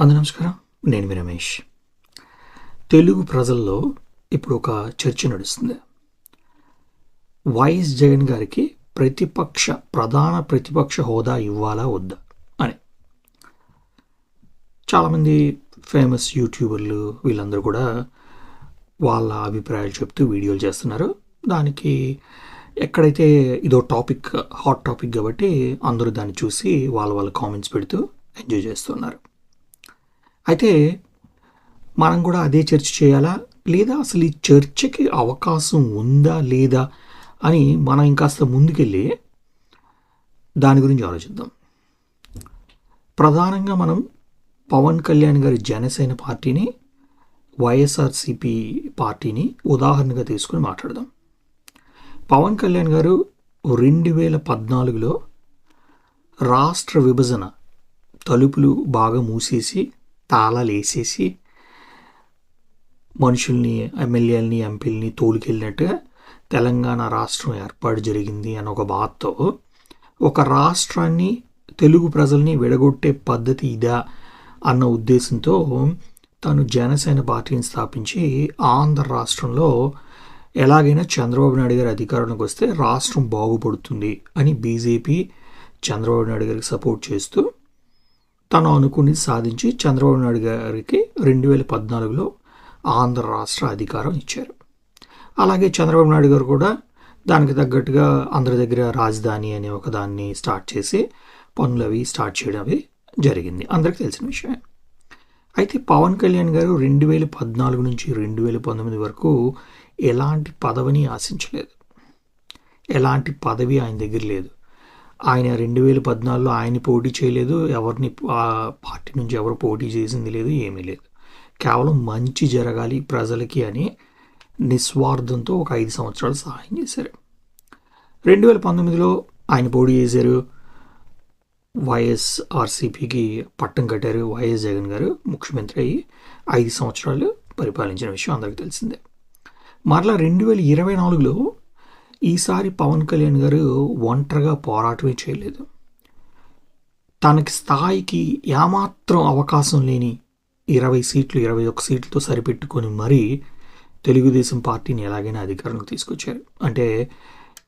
అందు నమస్కారం. నేను మీ రమేష్. తెలుగు ప్రజల్లో ఇప్పుడు ఒక చర్చ నడుస్తుంది. వైఎస్ జగన్ గారికి ప్రతిపక్ష ప్రధాన ప్రతిపక్ష హోదా ఇవ్వాలా వద్దా అని. చాలామంది ఫేమస్ యూట్యూబర్లు వీళ్ళందరూ కూడా వాళ్ళ అభిప్రాయాలు చెప్తూ వీడియోలు చేస్తున్నారు. దానికి ఎక్కడైతే ఇదో టాపిక్ హాట్ టాపిక్ కాబట్టి అందరూ దాన్ని చూసి వాళ్ళ వాళ్ళ కామెంట్స్ పెడుతూ ఎంజాయ్ చేస్తున్నారు అయితే మనం కూడా అదే చర్చ చేయాలా? లేదా అసలు ఈ చర్చకి అవకాశం ఉందా లేదా అని మనం ఇంకాస్త ముందుకెళ్ళి దాని గురించి ఆలోచిద్దాం. ప్రధానంగా మనం పవన్ కళ్యాణ్ గారి జనసేన పార్టీని వైఎస్ఆర్సిపి పార్టీని ఉదాహరణగా తీసుకుని మాట్లాడదాం. పవన్ కళ్యాణ్ గారు రెండు వేల పద్నాలుగులో రాష్ట్ర విభజన తలుపులు బాగా మూసేసి తాళాలు వేసేసి మనుషుల్ని ఎమ్మెల్యేలని ఎంపీలని తోలుకెళ్ళినట్టుగా తెలంగాణ రాష్ట్రం ఏర్పాటు జరిగింది అన్న ఒక బాధతో ఒక రాష్ట్రాన్ని తెలుగు ప్రజల్ని విడగొట్టే పద్ధతి ఇదా అన్న ఉద్దేశంతో తను జనసేన పార్టీని స్థాపించి ఆంధ్ర రాష్ట్రంలో ఎలాగైనా చంద్రబాబు నాయుడు గారి అధికారంలోకి వస్తే రాష్ట్రం బాగుపడుతుంది అని బీజేపీ చంద్రబాబు నాయుడు గారికి సపోర్ట్ చేస్తూ తను అనుకుని సాధించి చంద్రబాబు నాయుడు గారికి రెండు వేల పద్నాలుగులో ఆంధ్ర రాష్ట్ర అధికారం ఇచ్చారు. అలాగే చంద్రబాబు నాయుడు గారు కూడా దానికి తగ్గట్టుగా అందరి దగ్గర రాజధాని అనే ఒక దాన్ని స్టార్ట్ చేసి పనులు అవి స్టార్ట్ చేయడం అవి జరిగింది. అందరికీ తెలిసిన విషయమే. అయితే పవన్ కళ్యాణ్ గారు రెండు వేల పద్నాలుగు నుంచి రెండు వేల పంతొమ్మిది వరకు ఎలాంటి పదవిని ఆశించలేదు. ఎలాంటి పదవి ఆయన దగ్గర లేదు. ఆయన రెండు వేల పద్నాలుగులో ఆయన పోటీ చేయలేదు. ఎవరిని ఆ పార్టీ నుంచి ఎవరు పోటీ చేసింది లేదు ఏమీ లేదు. కేవలం మంచి జరగాలి ప్రజలకి అని నిస్వార్థంతో ఒక ఐదు సంవత్సరాలు సహాయం చేశారు. రెండు వేల పంతొమ్మిదిలో ఆయన పోటీ చేశారు. వైఎస్ఆర్సీపీకి పట్టం కట్టారు వైఎస్ జగన్ గారు. ముఖ్యమంత్రి అయ్యి ఐదు సంవత్సరాలు పరిపాలించిన విషయం అందరికీ తెలిసిందే. మరలా రెండు వేల ఇరవై నాలుగులో ఈసారి పవన్ కళ్యాణ్ గారు ఒంటరిగా పోరాటమే చేయలేదు. తనకి స్థాయికి ఏమాత్రం అవకాశం లేని ఇరవై సీట్లు ఇరవై ఒక్క సీట్లతో సరిపెట్టుకొని మరీ తెలుగుదేశం పార్టీని ఎలాగైనా అధికారంలోకి తీసుకొచ్చారు. అంటే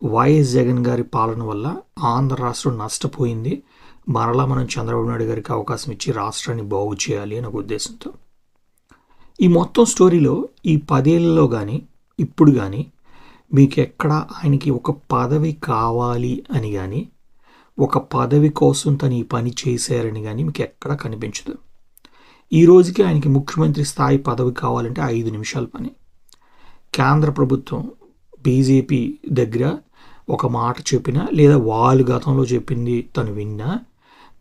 వైఎస్ జగన్ గారి పాలన వల్ల ఆంధ్ర రాష్ట్రం నష్టపోయింది. మరలా మనం చంద్రబాబు నాయుడు గారికి అవకాశం ఇచ్చి రాష్ట్రాన్ని బాగు చేయాలి అనే ఉద్దేశంతో. ఈ మొత్తం స్టోరీలో ఈ పదేళ్ళలో కానీ ఇప్పుడు కానీ మీకు ఎక్కడ ఆయనకి ఒక పదవి కావాలి అని కానీ ఒక పదవి కోసం తను ఈ పని చేశారని కానీ మీకు ఎక్కడ కనిపించదు. ఈ రోజుకి ఆయనకి ముఖ్యమంత్రి స్థాయి పదవి కావాలంటే ఐదు నిమిషాల పని. కేంద్ర ప్రభుత్వం బీజేపీ దగ్గర ఒక మాట చెప్పినా లేదా వాళ్ళు గతంలో చెప్పింది తను విన్నా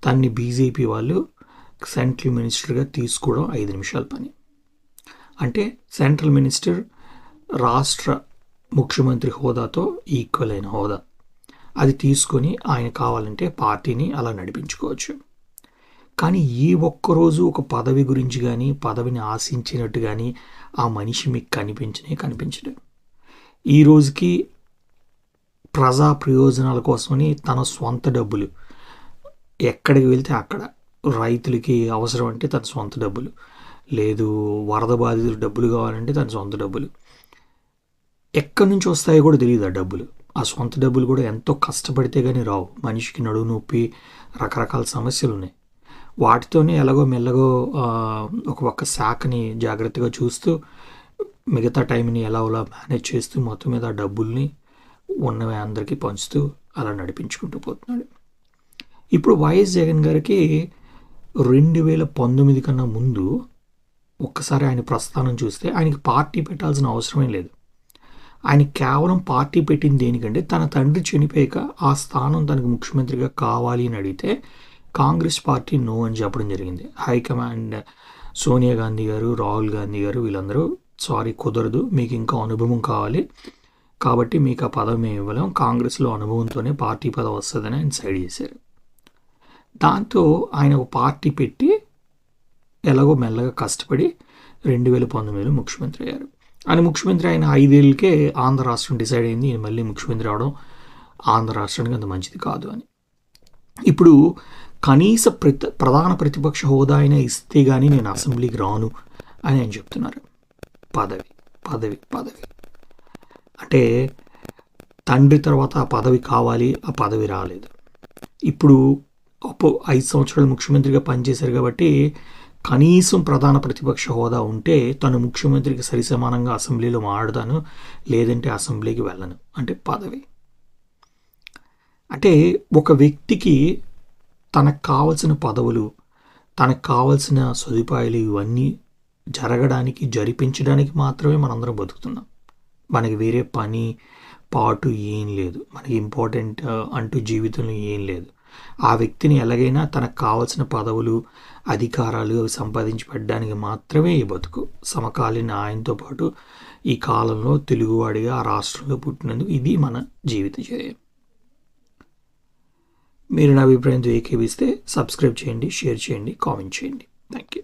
తన్ని బీజేపీ వాళ్ళు సెంట్రల్ మినిస్టర్గా తీసుకోవడం ఐదు నిమిషాల పని. అంటే సెంట్రల్ మినిస్టర్ రాష్ట్ర ముఖ్యమంత్రి హోదాతో ఈక్వల్ అయిన హోదా. అది తీసుకొని ఆయన కావాలంటే పార్టీని అలా నడిపించుకోవచ్చు. కానీ ఈ ఒక్కరోజు ఒక పదవి గురించి కానీ పదవిని ఆశించినట్టు కానీ ఆ మనిషి మీకు కనిపించనే కనిపించడు. ఈ రోజుకి ప్రజా ప్రయోజనాల కోసమని తన సొంత డబ్బులు. ఎక్కడికి వెళ్తే అక్కడ. రైతులకి అవసరం అంటే తన సొంత డబ్బులు. లేదు వరద బాధితులు డబ్బులు కావాలంటే తన సొంత డబ్బులు. ఎక్కడి నుంచి వస్తాయో కూడా తెలియదు ఆ డబ్బులు. ఆ సొంత డబ్బులు కూడా ఎంతో కష్టపడితే కానీ రావు. మనిషికి నడువు నొప్పి రకరకాల సమస్యలు ఉన్నాయి. వాటితోనే ఎలాగో మెల్లగో ఒక ఒక్క శాఖని జాగ్రత్తగా చూస్తూ మిగతా టైంని ఎలా అలా మేనేజ్ చేస్తూ మొత్తం మీద ఆ డబ్బుల్ని ఉన్నవి అందరికీ పంచుతూ అలా నడిపించుకుంటూ పోతున్నాడు. ఇప్పుడు వైఎస్ జగన్ గారికి రెండు వేల పంతొమ్మిది కన్నా ముందు ఒక్కసారి ఆయన ప్రస్థానం చూస్తే ఆయనకి పార్టీ పెట్టాల్సిన అవసరమే లేదు. ఆయన కేవలం పార్టీ పెట్టింది దేనికంటే తన తండ్రి చనిపోయాక ఆ స్థానం తనకు ముఖ్యమంత్రిగా కావాలి అని అడిగితే కాంగ్రెస్ పార్టీ నో అని చెప్పడం జరిగింది. హైకమాండ్ సోనియా గాంధీ గారు రాహుల్ గాంధీ గారు వీళ్ళందరూ సారీ కుదరదు మీకు ఇంకా అనుభవం కావాలి. కాబట్టి మీకు ఆ పదవి మేము ఇవ్వలేం. కాంగ్రెస్లో అనుభవంతోనే పార్టీ పదవి వస్తుందని ఆయన సైడ్ చేశారు. దాంతో ఆయన ఒక పార్టీ పెట్టి ఎలాగో మెల్లగా కష్టపడి రెండు వేల పంతొమ్మిదిలో ముఖ్యమంత్రి అయ్యారు. అని ముఖ్యమంత్రి ఆయన ఐదేళ్ళకే ఆంధ్ర రాష్ట్రం డిసైడ్ అయింది నేను మళ్ళీ ముఖ్యమంత్రి అవడం ఆంధ్ర రాష్ట్రానికి అంత మంచిది కాదు అని. ఇప్పుడు కనీస ప్రతి ప్రధాన ప్రతిపక్ష హోదా అయినా ఇస్తే కానీ నేను అసెంబ్లీకి రాను అని ఆయన చెప్తున్నారు. పదవి పదవి పదవి. అంటే తండ్రి తర్వాత ఆ పదవి కావాలి ఆ పదవి రాలేదు. ఇప్పుడు అప్పు ఐదు సంవత్సరాలు ముఖ్యమంత్రిగా పనిచేశారు కాబట్టి కనీసం ప్రధాన ప్రతిపక్ష హోదా ఉంటే తను ముఖ్యమంత్రికి సరిసమానంగా అసెంబ్లీలో మాట్లాడతాను లేదంటే అసెంబ్లీకి వెళ్ళను. అంటే పదవి. అంటే ఒక వ్యక్తికి తనకు కావలసిన పదవులు తనకు కావలసిన సదుపాయాలు ఇవన్నీ జరగడానికి జరిపించడానికి మాత్రమే మనందరం బతుకుతున్నాం. మనకి వేరే పని పాటు ఏం లేదు. మనకి ఇంపార్టెంట్ అంటూ జీవితంలో ఏం లేదు. ఆ వ్యక్తిని ఎలాగైనా తనకు కావలసిన పదవులు అధికారాలు అవి సంపాదించబడ్డానికి మాత్రమే ఈ బతుకు. సమకాలీన ఆయనతో పాటు ఈ కాలంలో తెలుగువాడిగా ఆ రాష్ట్రంలో పుట్టినందుకు ఇది మన జీవిత చర్య. మీరు నా అభిప్రాయంతో ఏకీవిస్తే సబ్స్క్రైబ్ చేయండి షేర్ చేయండి కామెంట్ చేయండి. Thank you